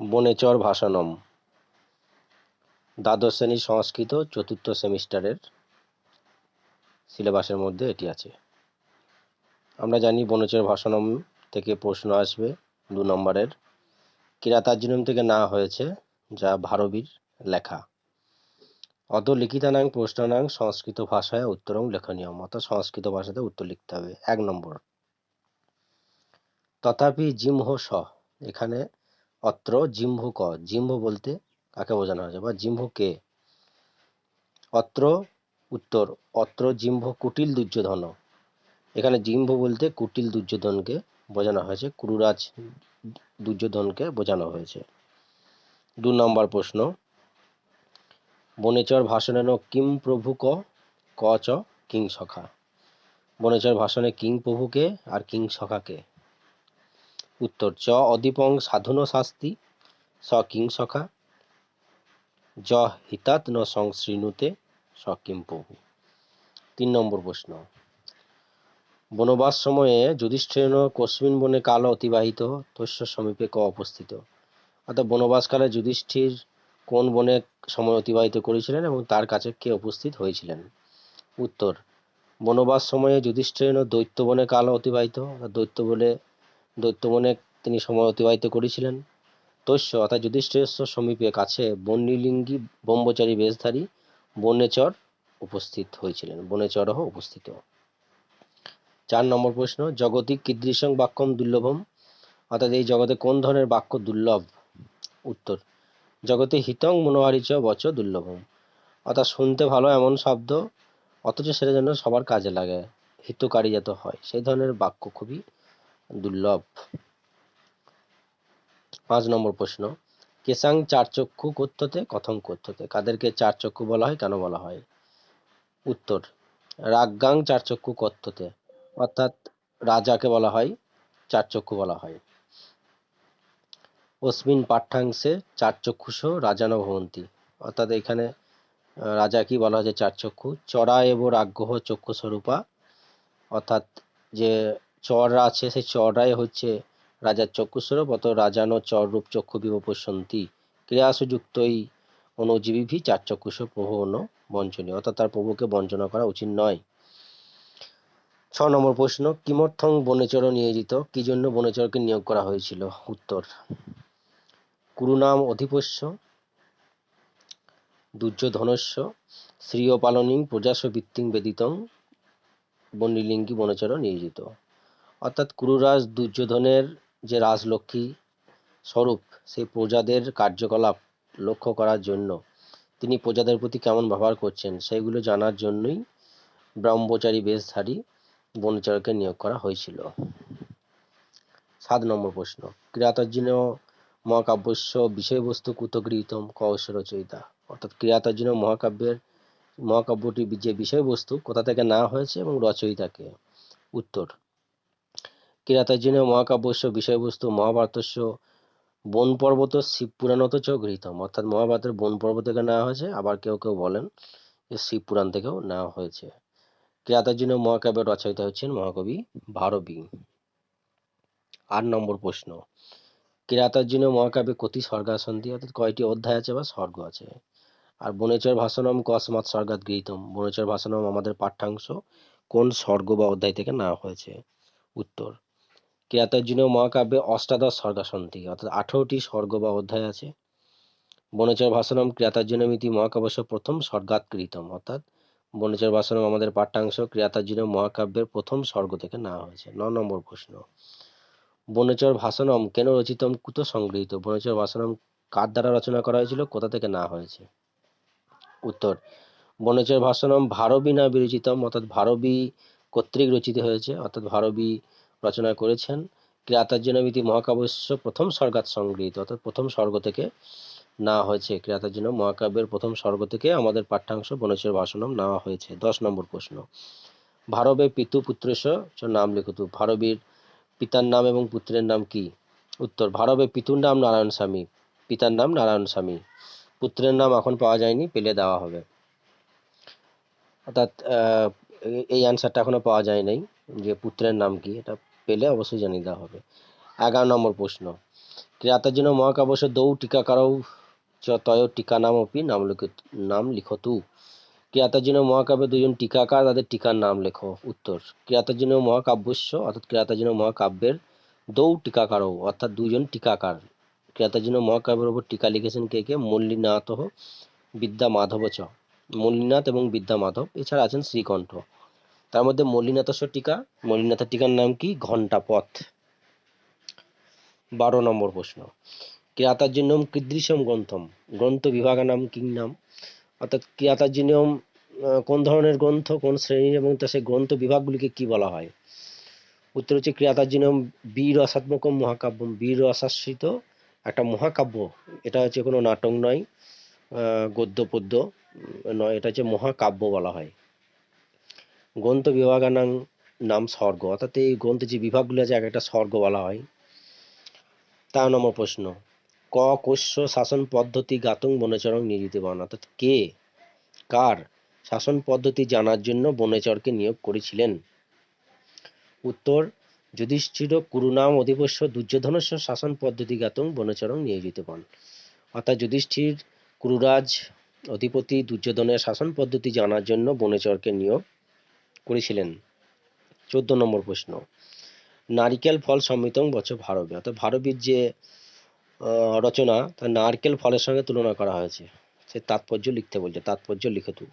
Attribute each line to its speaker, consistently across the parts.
Speaker 1: বনেচর ভাষানম। দ্বাদশ শ্রেণির সংস্কৃত চতুর্থ সেমিস্টারের সিলেবাসের মধ্যে এটি আছে। আমরা জানি বনেচর ভাষানম থেকে প্রশ্ন আসবে দু নম্বরের। কিরাতার্জুনম থেকে না হয়েছে, যা ভারবীর লেখা। অত লিখিতানাং প্রশ্নানাং সংস্কৃত ভাষায় উত্তরং লেখনীয়, অর্থাৎ সংস্কৃত ভাষাতে উত্তর লিখতে হবে। এক নম্বর। তথাপি জিম্হ স, এখানে অত্র জিম্ভ ক? জিম্ভ বলতে কাকে বোঝানো হয়েছে? বা জিম্ভ কে? অত্র উত্তর, অত্র জিম্ভ কুটিল দুর্যোধন। এখানে জিম্ভ বলতে কুটিল দুর্যোধনকে বোঝানো হয়েছে, কুরুরাজ দুর্যোধনকে বোঝানো হয়েছে। দু নম্বর প্রশ্ন, বনেচর ভাষণেন কিম প্রভু ক? ক চ কিং সখা। বনেচর ভাষণে কিং প্রভুকে আর কিং সখাকে উত্তর চ অদীপং সাধুন শাস্তি, স কিং সখা য হিতাৎ ন সংশৃণুতে স কিং প্রভু। তিন নম্বর প্রশ্ন। বনবাস সময়ে যুধিষ্ঠির কস্মিন বনে কাল অতিবাহিত, তস্য সমীপে ক অবস্থিত। অর্থাৎ বনবাসকালে যুধিষ্ঠির কোন বনে সময় অতিবাহিত করেছিলেন এবং তার কাছে কে উপস্থিত হয়েছিলেন? উত্তর, বনবাস সময়ে যুধিষ্ঠির দৈত্য বনে কাল অতিবাহিত দৈত্য বলে দৈত্য বনে তিনি সময় অতিবাহিত করেছিলেন। তস্য অর্থাৎ যুধিষ্ঠির সমীপে কাছে বন্যলিঙ্গী ব্রহ্মচারী বেশধারী বনেচর উপস্থিত হয়েছিলেন বনেচরহ উপস্থিত। চার নম্বর প্রশ্ন জগতিক কীদৃশং বাক্যম দুর্লভম? অর্থাৎ এই জগতে কোন ধরনের বাক্য দুর্লভ? উত্তর, জগতে হিতং মনোহারিচ বচ দুর্লভম। অর্থাৎ শুনতে ভালো এমন শব্দ, অথচ সেটা যেন সবার কাজে লাগে, হিতকারী যাতে হয়। সেই ধরনের বাক্য খুবই দুর্লভ। পাঁচ নম্বর প্রশ্ন, কেসাং চার চক্ষু কথ্যতে কথম কথ্যতে কাদেরকে চার চক্ষু বলা হয়, কেন বলা হয়? উত্তর রাজ্ঞাং চার চক্ষু কথ্যতে অর্থাৎ রাজাকে বলা হয়, চার চক্ষু বলা হয়। অস্মিন পাঠ্যাংশে চার চক্ষুষ রাজান ভবন্তি অর্থাৎ এখানে রাজা কি বলা হয়েছে চার চক্ষু? চড়া এব রাগ্যহ চক্ষু স্বরূপা অর্থাৎ যে চররা আছে, সেই চররাই হচ্ছে রাজার চক্ষুস্বরূপ অত রাজানো চররূপ চক্ষু ক্রিয়াসু যুক্তই অনুজীবী চার চক্ষুষ প্রভু অন্য বঞ্চনীয়, অর্থাৎ তার প্রভুকে বঞ্চনা করা উচিত নয়। ছ নম্বর প্রশ্ন, কিমর্থং বনেচর নিয়োজিত? কি জন্য বনেচরকে নিয়োগ করা হয়েছিল? উত্তর, কুরুনাম অধিপস্য দুর্যোধনস্য শ্রীয় পালনিং প্রজাস বৃত্তিং বেদিতং বন্যলিঙ্গী বনচর নিয়োজিত। অর্থাৎ কুরুরাজ দুর্যোধনের যে রাজলক্ষ্মী স্বরূপ, সেই প্রজাদের কার্যকলাপ লক্ষ্য করার জন্য তিনি প্রজাদের প্রতি কেমন ব্যবহার করছেন সেগুলো জানার জন্যই ব্রহ্মচারী বেশধারী বনচারকে নিয়োগ করা হয়েছিল। সাত নম্বর প্রশ্ন। ক্রিয়াতর্জিন মহাকাব্যস্য বিষয়বস্তু কুত গৃহীতম কৌশ রচয়িতা অর্থাৎ ক্রিয়াতর্জিন মহাকাব্যের, মহাকাব্যটি যে বিষয়বস্তু কোথা থেকে না হয়েছে এবং রচয়িতাকে? উত্তর কিরাতার্জুন মহাকাব্যস্য, বিষয়বস্তু, মহাভারতস্য বন পর্বত শিব পুরাণত চ গৃহীতম অর্থাৎ মহাভারতের বন পর্বত থেকে নেওয়া হয়েছে, আবার কেউ কেউ বলেন যে শিব পুরাণ থেকেও নেওয়া হয়েছে। কিরাতার্জুন মহাকাব্যের রচয়িতা হচ্ছেন মহাকবি ভারবী। আট নম্বর প্রশ্ন। কিরাতার্জুন মহাকাব্যে কতি স্বর্গাসন্ধি অর্থাৎ কয়টি অধ্যায় আছে বা স্বর্গ আছে? আর বনেচর ভাষণম কসমাত স্বর্গাত গৃহীতম। বনেচর ভাষণম আমাদের পাঠ্যাংশ কোন স্বর্গ বা অধ্যায় থেকে নেওয়া হয়েছে? উত্তর কিরাতার্জুন মহাকাব্যে অষ্টাদশ স্বর্গাসন্ধি, অর্থাৎ আঠারোটি স্বর্গ বা অধ্যায় আছে। বনেচর ভাষণম ক্রিয়াতার্জুনমিতি মহাকাব্য প্রথম স্বর্গাত কৃতম অর্থাৎ বনেচর ভাষণম আমাদের পাঠ্যাংশ ক্রিয়াতার্জুন মহাকাব্যের প্রথম স্বর্গ থেকে নেওয়া হয়েছে। ন নম্বর প্রশ্ন, বনেচর ভাষণম কেন রচিতম কুত সংগৃহীত? বনেচর ভাষণম কার দ্বারা রচনা করা হয়েছিল? কোথা থেকে নেওয়া হয়েছে? উত্তর, বনেচর ভাষণম ভারবী না বিরচিতম, অর্থাৎ ভারবী কর্তৃক রচিত হয়েছে, অর্থাৎ ভারবী রচনা করেছেন। ক্রিয়াতার্জুনমিতি মহাকাব্য প্রথম স্বর্গাত সংগৃহীত। অর্থাৎ প্রথম স্বর্গ থেকে নেওয়া হয়েছে ক্রিয়াতার্জুন মহাকাব্যের প্রথম স্বর্গ থেকে আমাদের পাঠ্যাংশ বনেশ্বর ভাষণম নেওয়া হয়েছে। দশ নম্বর প্রশ্ন। ভারবে পিতু পুত্রেশ নাম লিখিত। ভারবীর পিতার নাম এবং পুত্রের নাম কি? উত্তর, ভারবে পিতুর নাম নারায়ণ স্বামী, পিতার নাম নারায়ণ স্বামী। পুত্রের নাম এখন পাওয়া যায়নি, পেলে দেওয়া হবে। অর্থাৎ এই অ্যান্সারটা এখনও পাওয়া যায় নাই যে পুত্রের নাম কি, এটা পেলে অবশ্যই জানিয়ে দেওয়া হবে। এগারো নম্বর প্রশ্ন। ক্রেতার জন্য মহাকাব্যস্য দৌ টিকাকারৌ চ তয় টিকা নাম অপি নাম নাম লিখতু জন্য মহাকাব্যে দুজন টিকাকার, তাদের টিকার নাম লেখো। উত্তর, ক্রেতার জন্য মহাকাব্যস্য অর্থাৎ ক্রেতার জন্য মহাকাব্যের দৌ টিকাকারৌ অর্থাৎ দুজন টিকাকার। জন্য মহাকাব্যের উপর টিকা লিখেছেন কে কে? মল্লিনাথ বিদ্যা মাধব চ। মল্লিনাথ এবং বিদ্যা মাধব এছাড়া আছেন শ্রীকণ্ঠ। তার মধ্যে মল্লিনাথস্য টিকা। মল্লিনাথের টিকার নাম কি? ঘণ্টাপথ। বারো নম্বর প্রশ্ন। ক্রিয়াতার্জুন্যম কীদৃশম গ্রন্থম। গ্রন্থ বিভাগা নাম কি নাম? অর্থাৎ ক্রিয়াতার্জুনিয়ম কোন ধরনের গ্রন্থ, কোন শ্রেণির, এবং তা সেই গ্রন্থ বিভাগগুলিকে কি বলা হয়? উত্তর হচ্ছে ক্রিয়াতার্জুনিয়ম বীর রসাত্মকম মহাকাব্যম। বীর রসাশ্রিত একটা মহাকাব্য। এটা হচ্ছে কোনো নাটক নয় গদ্য পদ্য নয়, এটা হচ্ছে মহাকাব্য বলা হয়। গ্রন্থ বিভাগানাং নাম স্বর্গ। অর্থাৎ এই গ্রন্থের যে বিভাগগুলো আছে, এক একটা স্বর্গ বলা হয়। তেরো নম্বর প্রশ্ন। ক কোশ্য শাসন পদ্ধতি গাতং বনেচরং নিযুতবান অর্থাৎ কে, কার শাসন পদ্ধতি জানার জন্য বনেচরকে নিয়োগ করেছিলেন? উত্তর, যুধিষ্ঠির কুরুনাম অধিপস্য দুর্যোধনস্য শাসন পদ্ধতি গাতং বনেচরং নিয়োজিতবান অর্থাৎ যুধিষ্ঠির কুরুরাজ অধিপতি দুর্যোধনের শাসন পদ্ধতি জানার জন্য বনেচরকে নিয়োগ করেছিলেন। চোদ্দ নম্বর প্রশ্ন। নারিকেল ফল সমৃতং বচ ভারবে। অর্থাৎ ভারবীর যে রচনা, তা নারকেল ফলের সঙ্গে তুলনা করা হয়েছে। সে তাৎপর্য লিখতে বলছে, তাৎপর্য লিখতু।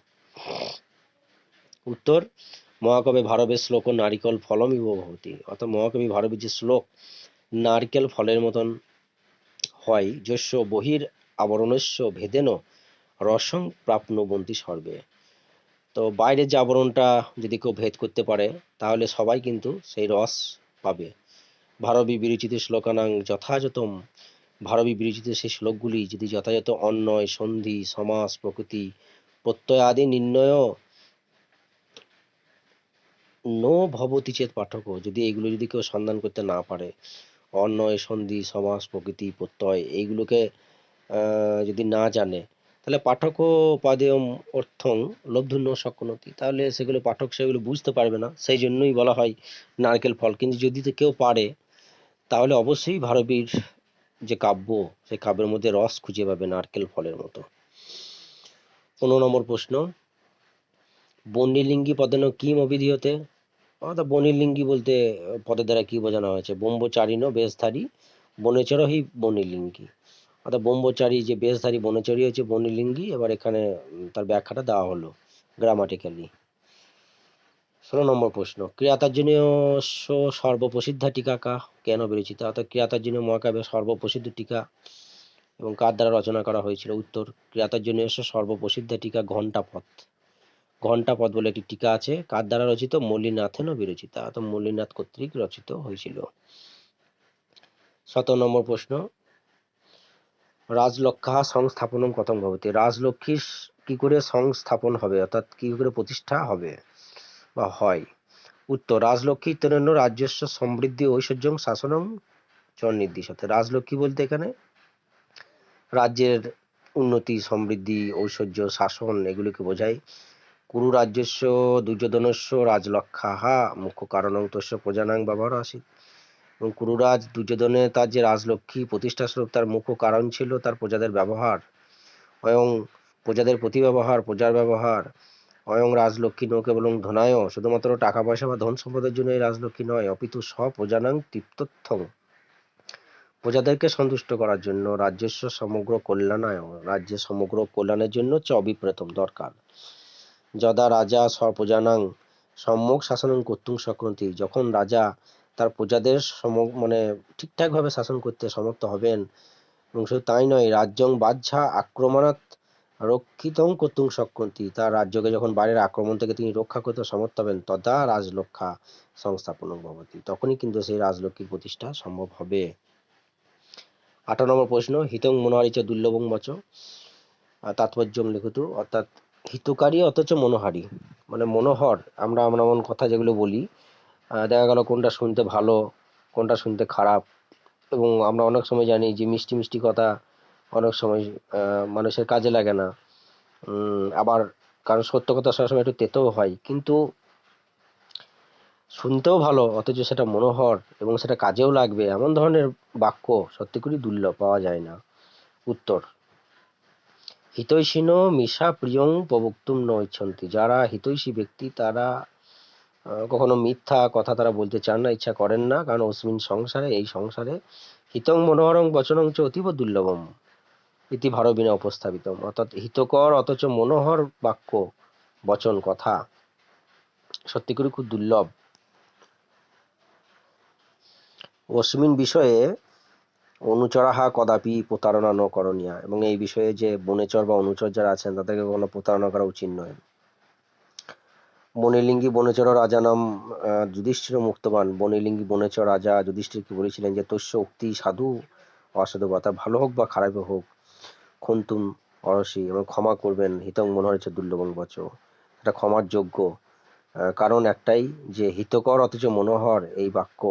Speaker 1: উত্তর, মহাকবি ভারবের শ্লোক নারিকল ফলম ইব ভবতি। অর্থাৎ মহাকবি ভারবের যে শ্লোক, নারকেল ফলের মতন হয় যস্য বহির আবরণস্য ভেদেন রসং প্রাপ্নবন্তি সর্বে। তো বাইরের যে আবরণটা যদি কেউ ভেদ করতে পারে, তাহলে সবাই কিন্তু সেই রস পাবে। ভারবী বিরচিত শ্লোকানাং যথাযথম। ভারবী বিরচিত সেই শ্লোকগুলি যদি যথাযথ অন্বয়, সন্ধি, সমাস, প্রকৃতি, প্রত্যয় আদি নির্ণয় নো ভবতি চেত পাঠক, যদি এগুলো যদি কেউ সন্ধান করতে না পারে, অন্বয়, সন্ধি, সমাস, প্রকৃতি, প্রত্যয়, এইগুলোকে যদি না জানে তাহলে পাঠক উপাদেয়ম অর্থং লব্ধুন্য শক্নতি তাহলে সেগুলো পাঠক সেগুলো বুঝতে পারবে না, সেই জন্যই বলা হয় নারকেল ফল। কিন্তু যদি তো কেউ পারে, তাহলে অবশ্যই ভারবীর যে কাব্য, সেই কাব্যের মধ্যে রস খুঁজে পাবে নারকেল ফলের মতো। পনেরো নম্বর প্রশ্ন, বন্যলিঙ্গি পদেন কিম অবিধিয়তে অর্থাৎ বনিলিঙ্গি বলতে পদের দ্বারা কি বোঝানো হয়েছে? ব্রহ্মচারিণ বেশধারী বনেচর হি বনিলিঙ্গি অর্থাৎ ব্রহ্মচারী যে বেশধারী বনেচরী হচ্ছে বনিলিঙ্গি, এবার এখানে তার ব্যাখ্যাটা দেওয়া হলো গ্রামাটিক্যালি ষোলো নম্বর প্রশ্ন, ক্রিয়াতার্জনীয় সর্বপ্রসিদ্ধা টিকা কা? কেন বিরচিত অর্থাৎ ক্রিয়াতার্জনীয় মহাকাব্যের সর্বপ্রসিদ্ধ টিকা এবং কার দ্বারা রচনা করা হয়েছিল? উত্তর, ক্রিয়াতার্জনীয় সর্বপ্রসিদ্ধ টিকা ঘণ্টাপথ। ঘণ্টাপথ বলে একটি টিকা আছে, কার দ্বারা রচিত? মল্লিনাথেন বিরচিতা অর্থাৎ মল্লিনাথ কর্তৃক রচিত হয়েছিল। সতেরো নম্বর প্রশ্ন রাজলক্ষা সংস্থাপনম কথম ভবতি। রাজলক্ষ্মী কি করে সংস্থাপন হবে, অর্থাৎ কি করে প্রতিষ্ঠা হবে বা হয়? উত্তর, রাজলক্ষ্মী তেরন্য রাজ্যস্ব সমৃদ্ধি ঐশ্বর্যং শাসনং চ নির্দিশতে রাজলক্ষ্মী বলতে এখানে রাজ্যের উন্নতি, সমৃদ্ধি, ঐশ্বর্য, শাসন এগুলিকে বোঝায়। কুরু রাজ্যস্য দুর্যোধনস্য রাজলক্ষাহা মুখ্য কারণং তস্য প্রজানাং ব্যবহার আসিত। এবং কুরুরাজ দুর্যোধনের তার যে রাজলক্ষ্মী প্রতিষ্ঠা স্বরূপ, তার মুখ্য কারণ ছিল তার প্রজাদের ব্যবহার। অয়ং প্রজাদের প্রতি ব্যবহার প্রজার ব্যবহার। অয়ং রাজলক্ষ্মী নৌ কেবলং ধনায়, শুধুমাত্র টাকা পয়সা বা ধন সম্পদের জন্য এই রাজলক্ষ্মী নয়, অপিতু স্বপ্রজানাং তৃপ্তথং প্রজাদেরকে সন্তুষ্ট করার জন্য রাজ্যস্ব সমগ্র কল্যাণায়, রাজ্যের সমগ্র কল্যাণের জন্য চ অভিপ্রেতম দরকার। যদা রাজা স্বপ্রজানাং সম্যক শাসনং কর্তুং শক্নতি যখন রাজা তার প্রজাদের সম মানে ঠিকঠাকভাবে শাসন করতে সমর্থ হবেন। এবং শুধু তাই নয়, রাজ্যং বাহ্যা আক্রমণাৎ রক্ষিতং কর্তুং শক্নতি তার রাজ্যকে যখন বাইরের আক্রমণ থেকে তিনি রক্ষা করতে সমর্থ হবেন, তদা রাজলক্ষা সংস্থাপন ভবতি। তখনই কিন্তু সেই রাজলক্ষ্মীর প্রতিষ্ঠা সম্ভব হবে। আঠারো নম্বর প্রশ্ন, হিতং মনোহারিচ দুর্লভং বচ। তাৎপর্যং লিখিত, অর্থাৎ হিতকারী অথচ মনোহারী। মানে মনোহর, আমরা আমরা এমন কথা যেগুলো বলি দেখা গেল কোনটা শুনতে ভালো, কোনটা শুনতে খারাপ। এবং আমরা অনেক সময় জানি যে মিষ্টি মিষ্টি কথা অনেক সময় মানুষের কাজে লাগে না। আবার কারণ সত্য কথা সবসময় একটু তেতেও হয়। কিন্তু শুনতেও ভালো, অথচ সেটা মনোহর এবং সেটা কাজেও লাগবে। এমন ধরনের বাক্য সত্যি খুবই দুর্লভ পাওয়া যায় না। উত্তর হিতৈষিনো মিশা প্রিয়ং প্রবক্তুম ন ইচ্ছন্তি যারা হিতৈষী ব্যক্তি, তারা কখনো মিথ্যা কথা তারা বলতে চান না, ইচ্ছা করেন না। কারণ অস্মিন সংসারে, এই সংসারে হিতং মনোহরং বচনং চ অতীব দুর্লভম ইতি ভারবিনা উপস্থাপিতম অর্থাৎ হিতকর অথচ মনোহর বাক্য, বচন, কথা সত্যি করে খুব দুর্লভ। অস্মিন বিষয়ে অনুচরাহা কদাপি প্রতারণা ন করণীয় এবং এই বিষয়ে যে বনেচর বা অনুচর যারা আছেন, তাদেরকে কখনো প্রতারণা করা উচিত নয়। বনিলিঙ্গি বনেচর রাজা নাম যুধিষ্ঠির মুক্তবান। বনিলিঙ্গি বনেচর রাজা যুধিষ্ঠির যুধিষ্ঠিরকে বলেছিলেন যে, তস্য উক্তি সাধু অসাধু বা তার ভালো হোক বা খারাপ হোক, খন্তুম অরসি এবং ক্ষমা করবেন, হিতং মনোহর হচ্ছে দুর্লভং বচ। এটা ক্ষমার যোগ্য কারণ একটাই যে, হিতকর অথচ মনোহর এই বাক্য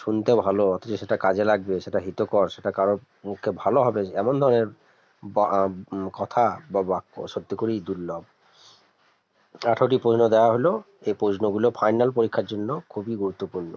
Speaker 1: শুনতে ভালো, অথচ সেটা কাজে লাগবে, সেটা হিতকর, সেটা কারোর মুখে ভালো হবে। এমন ধরনের কথা বা বাক্য সত্যি করেই দুর্লভ। আঠারোটি প্রশ্ন দেওয়া হলো। এই প্রশ্নগুলো ফাইনাল পরীক্ষার জন্য খুবই গুরুত্বপূর্ণ।